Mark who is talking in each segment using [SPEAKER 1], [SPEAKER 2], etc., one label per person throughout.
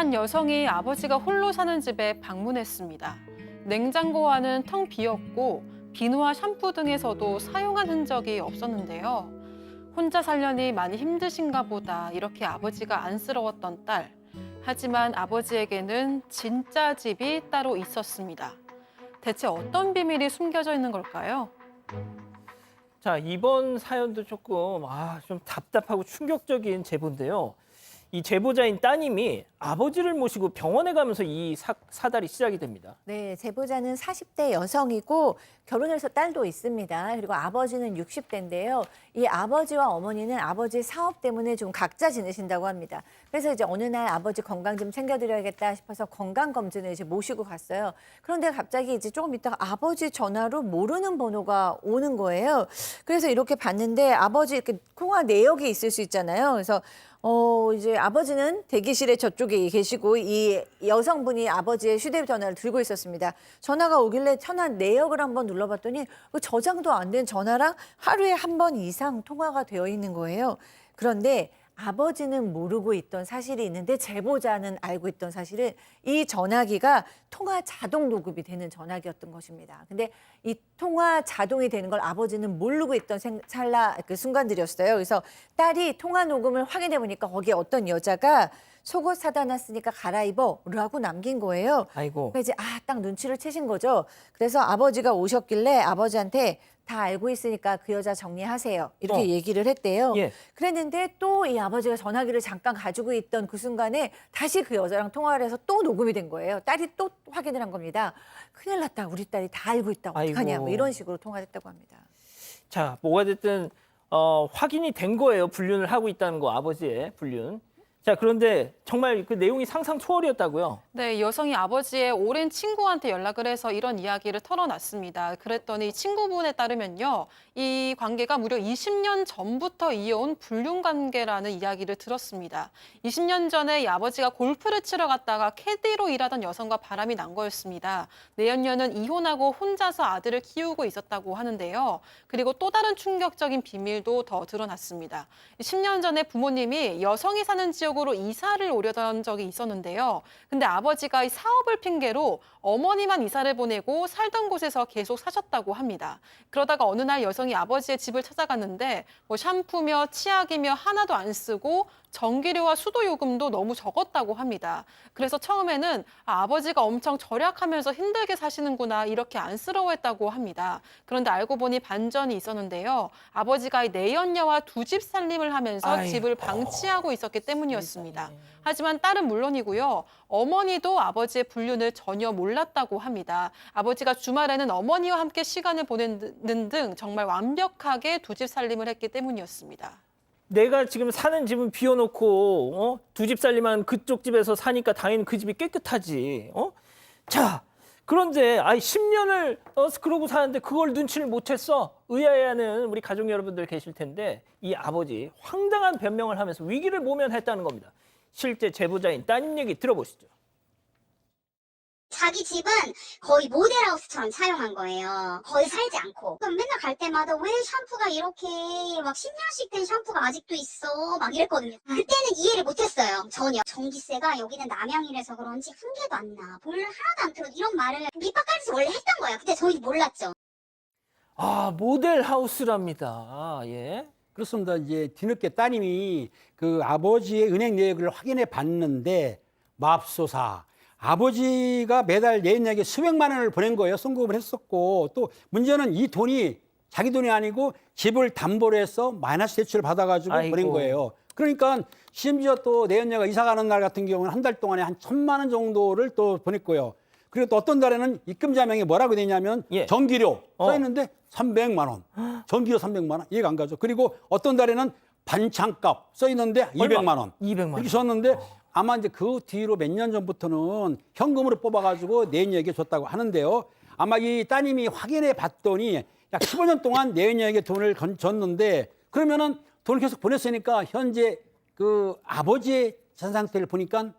[SPEAKER 1] 한 여성이 아버지가 홀로 사는 집에 방문했습니다. 냉장고 안은 텅 비었고 비누와 샴푸 등에서도 사용한 흔적이 없었는데요. 혼자 살려니 많이 힘드신가 보다 이렇게 아버지가 안쓰러웠던 딸. 하지만 아버지에게는 진짜 집이 따로 있었습니다. 대체 어떤 비밀이 숨겨져 있는 걸까요?
[SPEAKER 2] 자, 이번 사연도 조금 아, 좀 답답하고 충격적인 제보인데요. 이 제보자인 따님이 아버지를 모시고 병원에 가면서 이 사, 사달이 시작이 됩니다.
[SPEAKER 3] 네, 제보자는 40대 여성이고 결혼해서 딸도 있습니다. 그리고 아버지는 60대인데요. 이 아버지와 어머니는 아버지 사업 때문에 좀 각자 지내신다고 합니다. 그래서 이제 어느 날 아버지 건강 좀 챙겨드려야겠다 싶어서 건강 검진을 이제 모시고 갔어요. 그런데 갑자기 이제 조금 있다가 아버지 전화로 모르는 번호가 오는 거예요. 그래서 이렇게 봤는데 아버지 이렇게 통화 내역이 있을 수 있잖아요. 그래서 어, 이제 아버지는 대기실에 저쪽에 계시고 이 여성분이 아버지의 휴대전화를 들고 있었습니다. 전화가 오길래 전화 내역을 한번 눌러봤더니 그 저장도 안 된 전화랑 하루에 한 번 이상 통화가 되어 있는 거예요. 그런데 아버지는 모르고 있던 사실이 있는데 제보자는 알고 있던 사실은 이 전화기가 통화 자동 녹음이 되는 전화기였던 것입니다. 근데 이 통화 자동이 되는 걸 아버지는 모르고 있던 생- 찰나 그 순간들이었어요. 그래서 딸이 통화 녹음을 확인해 보니까 거기에 어떤 여자가 속옷 사다 놨으니까 갈아입어라고 남긴 거예요.
[SPEAKER 2] 아이고.
[SPEAKER 3] 그래서 이제 아 딱 눈치를 채신 거죠. 그래서 아버지가 오셨길래 아버지한테 다 알고 있으니까 그 여자 정리하세요. 이렇게
[SPEAKER 2] 어.
[SPEAKER 3] 얘기를 했대요.
[SPEAKER 2] 예.
[SPEAKER 3] 그랬는데 또 이 아버지가 전화기를 잠깐 가지고 있던 그 순간에 다시 그 여자랑 통화를 해서 또 녹음이 된 거예요. 딸이 또 확인을 한 겁니다. 큰일 났다. 우리 딸이 다 알고 있다. 어떡하냐.
[SPEAKER 2] 아이고.
[SPEAKER 3] 뭐 이런 식으로 통화를 했다고 합니다.
[SPEAKER 2] 자, 뭐가 됐든 어, 확인이 된 거예요. 불륜을 하고 있다는 거, 아버지의 불륜. 자, 그런데 정말 그 내용이 상상 초월이었다고요.
[SPEAKER 1] 네, 여성이 아버지의 오랜 친구한테 연락을 해서 이런 이야기를 털어놨습니다. 그랬더니 친구분에 따르면요. 이 관계가 무려 20년 전부터 이어온 불륜 관계라는 이야기를 들었습니다. 20년 전에 이 아버지가 골프를 치러 갔다가 캐디로 일하던 여성과 바람이 난 거였습니다. 내연녀는 이혼하고 혼자서 아들을 키우고 있었다고 하는데요. 그리고 또 다른 충격적인 비밀도 더 드러났습니다. 10년 전에 부모님이 여성이 사는 지역 으로 이사를 오려던 적이 있었는데요. 근데 아버지가 이 사업을 핑계로 어머니만 이사를 보내고 살던 곳에서 계속 사셨다고 합니다. 그러다가 어느 날 여성이 아버지의 집을 찾아갔는데 뭐 샴푸며 치약이며 하나도 안 쓰고 전기료와 수도 요금도 너무 적었다고 합니다. 그래서 처음에는 아, 아버지가 엄청 절약하면서 힘들게 사시는구나 이렇게 안쓰러워했다고 합니다. 그런데 알고 보니 반전이 있었는데요. 아버지가 이 내연녀와 두 집 살림을 하면서
[SPEAKER 2] 아이고.
[SPEAKER 1] 집을 방치하고 있었기 때문이었습니다. 하지만 딸은 물론이고요. 어머니도 아버지의 불륜을 전혀 몰랐다고 합니다. 아버지가 주말에는 어머니와 함께 시간을 보내는 등 정말 완벽하게 두 집 살림을 했기 때문이었습니다.
[SPEAKER 2] 내가 지금 사는 집은 비워놓고 어? 두 집 살림한 그쪽 집에서 사니까 당연히 그 집이 깨끗하지. 어? 자, 그런데 아이 10년을 어, 그러고 사는데 그걸 눈치를 못 챘어. 의아해하는 우리 가족 여러분들 계실 텐데 이 아버지 황당한 변명을 하면서 위기를 모면했다는 겁니다. 실제 제보자인 따님 얘기 들어보시죠.
[SPEAKER 4] 자기 집은 거의 모델하우스처럼 사용한 거예요. 거의 살지 않고. 그럼 맨날 갈 때마다 왜 샴푸가 이렇게 막 10년씩 된 샴푸가 아직도 있어. 막 이랬거든요. 그때는 이해를 못했어요. 전혀. 전기세가 여기는 남양이라서 그런지 한 개도 안 나. 볼을 하나도 안 틀어. 이런 말을 밑바깥에서 원래 했던 거예요. 근데 저희도 몰랐죠.
[SPEAKER 2] 아 모델 하우스랍니다. 예.
[SPEAKER 5] 그렇습니다. 이제 뒤늦게 따님이 그 아버지의 은행 내역을 확인해 봤는데 맙소사 아버지가 매달 내역에 수백만 원을 보낸 거예요. 송금을 했었고 또 문제는 이 돈이 자기 돈이 아니고 집을 담보로 해서 마이너스 대출을 받아가지고
[SPEAKER 2] 아이고.
[SPEAKER 5] 보낸 거예요. 그러니까 심지어 또 내연녀가 이사 가는 날 같은 경우는 한 달 동안에 한 천만 원 정도를 또 보냈고요. 그리고 또 어떤 달에는 입금 자명이 뭐라고 되냐면
[SPEAKER 2] 예.
[SPEAKER 5] 전기료
[SPEAKER 2] 어.
[SPEAKER 5] 써 있는데 300만 원. 전기료 300만 원. 이해가 안 가죠. 그리고 어떤 달에는 반찬값 써 있는데
[SPEAKER 2] 얼마?
[SPEAKER 5] 200만 원.
[SPEAKER 2] 200만 원.
[SPEAKER 5] 이렇게 줬는데 아마 이제 그 뒤로 몇 년 전부터는 현금으로 뽑아가지고 내연녀에게 줬다고 하는데요. 아마 이 따님이 확인해 봤더니 약 15년 동안 내연녀에게 돈을 건- 줬는데 그러면은 돈을 계속 보냈으니까 현재 그 아버지의 재산 상태를 보니까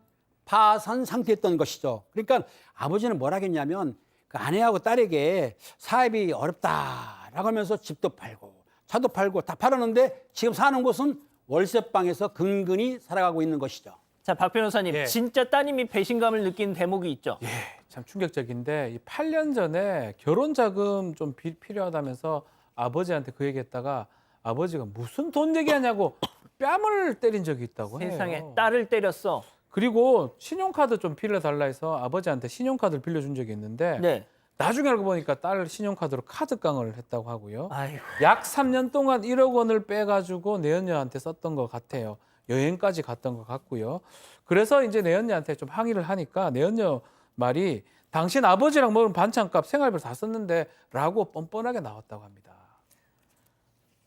[SPEAKER 5] 파산 상태였던 것이죠. 그러니까 아버지는 뭘 하겠냐면 그 아내하고 딸에게 사업이 어렵다라고 하면서 집도 팔고 차도 팔고 다 팔았는데 지금 사는 곳은 월세방에서 근근히 살아가고 있는 것이죠.
[SPEAKER 2] 자, 박 변호사님,
[SPEAKER 6] 예.
[SPEAKER 2] 진짜 따님이 배신감을 느낀 대목이 있죠.
[SPEAKER 6] 예, 참 충격적인데 이 8년 전에 결혼 자금 좀 비- 필요하다면서 아버지한테 그 얘기했다가 아버지가 무슨 돈 얘기하냐고 뺨을 때린 적이 있다고 해요.
[SPEAKER 2] 세상에 딸을 때렸어.
[SPEAKER 6] 그리고 신용카드 좀 빌려달라 해서 아버지한테 신용카드를 빌려준 적이 있는데
[SPEAKER 2] 네.
[SPEAKER 6] 나중에 알고 보니까 딸 신용카드로 카드 깡을 했다고 하고요.
[SPEAKER 2] 아이고.
[SPEAKER 6] 약 3년 동안 1억 원을 빼가지고 내연녀한테 썼던 것 같아요. 여행까지 갔던 것 같고요. 그래서 이제 내연녀한테 좀 항의를 하니까 내연녀 말이 당신 아버지랑 먹은 반찬값 생활비를 다 썼는데 라고 뻔뻔하게 나왔다고 합니다.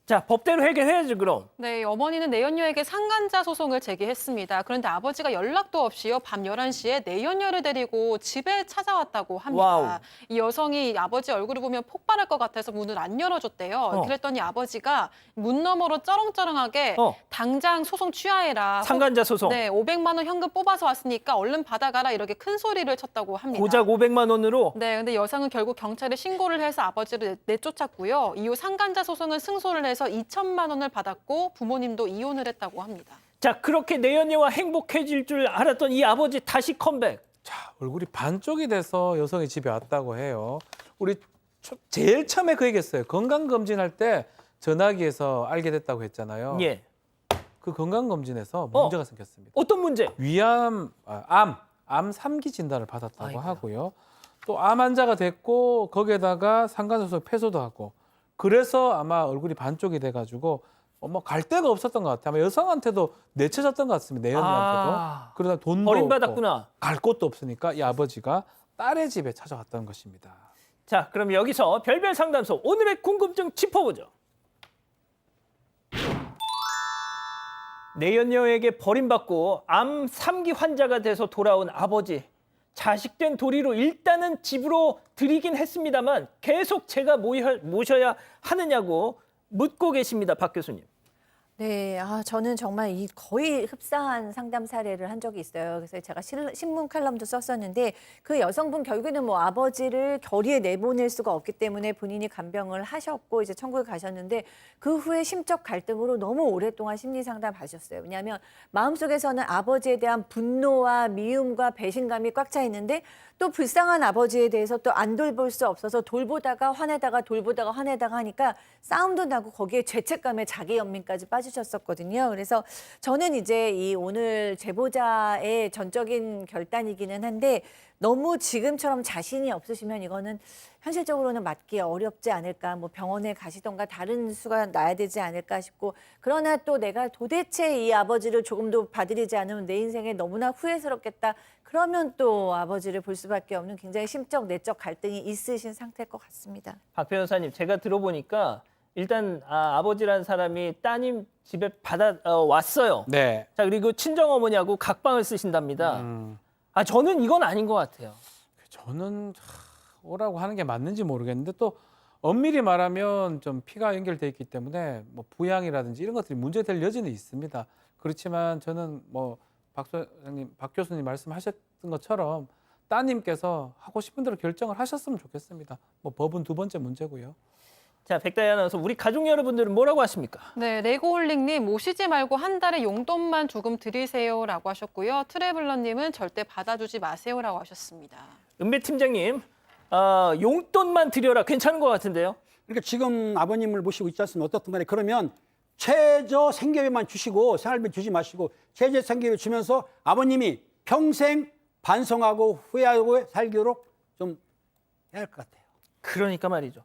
[SPEAKER 2] 자, 법대로 해결해야지 그럼.
[SPEAKER 1] 네, 어머니는 내연녀에게 상간자 소송을 제기했습니다. 그런데 아버지가 연락도 없이요. 밤 11시에 내연녀를 데리고 집에 찾아왔다고 합니다.
[SPEAKER 2] 와우.
[SPEAKER 1] 이 여성이 아버지 얼굴을 보면 폭발할 것 같아서 문을 안 열어줬대요.
[SPEAKER 2] 어.
[SPEAKER 1] 그랬더니 아버지가 문 너머로 쩌렁쩌렁하게
[SPEAKER 2] 어.
[SPEAKER 1] 당장 소송 취하해라.
[SPEAKER 2] 상간자 소송.
[SPEAKER 1] 네, 500만 원 현금 뽑아서 왔으니까 얼른 받아가라 이렇게 큰 소리를 쳤다고 합니다.
[SPEAKER 2] 고작 500만 원으로
[SPEAKER 1] 네, 근데 여성은 결국 경찰에 신고를 해서 아버지를 내- 내쫓았고요. 이후 상간자 소송은 승소를 해서 2천만 원을 받았고 부모님도 이혼을 했다고 합니다.
[SPEAKER 2] 자, 그렇게 내연녀와 행복해질 줄 알았던 이 아버지 다시 컴백.
[SPEAKER 6] 자, 얼굴이 반쪽이 돼서 여성이 집에 왔다고 해요. 우리 초- 제일 처음에 그 얘기했어요. 건강 검진할 때 전화기에서 알게 됐다고 했잖아요.
[SPEAKER 2] 예.
[SPEAKER 6] 그 건강 검진에서
[SPEAKER 2] 어.
[SPEAKER 6] 문제가 생겼습니다.
[SPEAKER 2] 어떤 문제?
[SPEAKER 6] 위암, 아, 암, 암 3기 진단을 받았다고
[SPEAKER 2] 아이고야.
[SPEAKER 6] 하고요. 또 암 환자가 됐고 거기에다가 상간소송 패소도 하고 그래서 아마 얼굴이 반쪽이 돼가지고 어, 뭐갈 데가 없었던 것 같아요. 아마 여성한테도 내쳐졌던 것 같습니다. 내연녀한테도.
[SPEAKER 2] 아,
[SPEAKER 6] 그러다 돈도 없고
[SPEAKER 2] 버림받았구나.
[SPEAKER 6] 갈 곳도 없으니까 이 아버지가 딸의 집에 찾아왔던 것입니다.
[SPEAKER 2] 자, 그럼 여기서 별별 상담소 오늘의 궁금증 짚어보죠. 내연녀에게 버림받고 암 3기 환자가 돼서 돌아온 아버지. 자식된 도리로 일단은 집으로 들이긴 했습니다만 계속 제가 모셔야 하느냐고 묻고 계십니다, 박 교수님.
[SPEAKER 3] 네, 아, 저는 정말 이 거의 흡사한 상담 사례를 한 적이 있어요. 그래서 제가 실- 신문 칼럼도 썼었는데 그 여성분 결국에는 뭐 아버지를 결의에 내보낼 수가 없기 때문에 본인이 간병을 하셨고 이제 천국에 가셨는데 그 후에 심적 갈등으로 너무 오랫동안 심리 상담 하셨어요. 왜냐하면 마음속에서는 아버지에 대한 분노와 미움과 배신감이 꽉 차 있는데 또 불쌍한 아버지에 대해서 또 안 돌볼 수 없어서 돌보다가 화내다가 돌보다가 화내다가 하니까 싸움도 나고 거기에 죄책감에 자기 연민까지 빠 지셨었거든요. 그래서 저는 이제 이 오늘 제보자의 전적인 결단이기는 한데 너무 지금처럼 자신이 없으시면 이거는 현실적으로는 맞기 어렵지 않을까 뭐 병원에 가시던가 다른 수가 나야 되지 않을까 싶고 그러나 또 내가 도대체 이 아버지를 조금도 봐드리지 않으면 내 인생에 너무나 후회스럽겠다 그러면 또 아버지를 볼 수밖에 없는 굉장히 심적 내적 갈등이 있으신 상태일 것 같습니다.
[SPEAKER 2] 박 변호사님, 제가 들어보니까 일단 아, 아버지라는 사람이 따님 집에 받아 어, 왔어요.
[SPEAKER 6] 네.
[SPEAKER 2] 자 그리고 친정 어머니하고 각방을 쓰신답니다.
[SPEAKER 6] 음,
[SPEAKER 2] 아 저는 이건 아닌 것 같아요.
[SPEAKER 6] 저는 하, 오라고 하는 게 맞는지 모르겠는데 또 엄밀히 말하면 좀 피가 연결돼 있기 때문에 뭐 부양이라든지 이런 것들이 문제될 여지는 있습니다. 그렇지만 저는 뭐박 소장님, 박 교수님 말씀하셨던 것처럼 따님께서 하고 싶은 대로 결정을 하셨으면 좋겠습니다. 뭐 법은 두 번째 문제고요.
[SPEAKER 2] 자 백다이 아나운서 우리 가족 여러분들은 뭐라고 하십니까?
[SPEAKER 1] 네, 레고홀릭님 모시지 말고 한 달에 용돈만 조금 드리세요라고 하셨고요. 트래블러님은 절대 받아주지 마세요라고 하셨습니다.
[SPEAKER 2] 은배 팀장님 어, 용돈만 드려라 괜찮은 것 같은데요?
[SPEAKER 5] 그러니까 지금 아버님을 모시고 있지 않습니까? 어떻든 간에 그러면 최저 생계비만 주시고 생활비 주지 마시고 최저 생계비 주면서 아버님이 평생 반성하고 후회하고 살도록 좀 해야 할 것 같아요.
[SPEAKER 2] 그러니까 말이죠.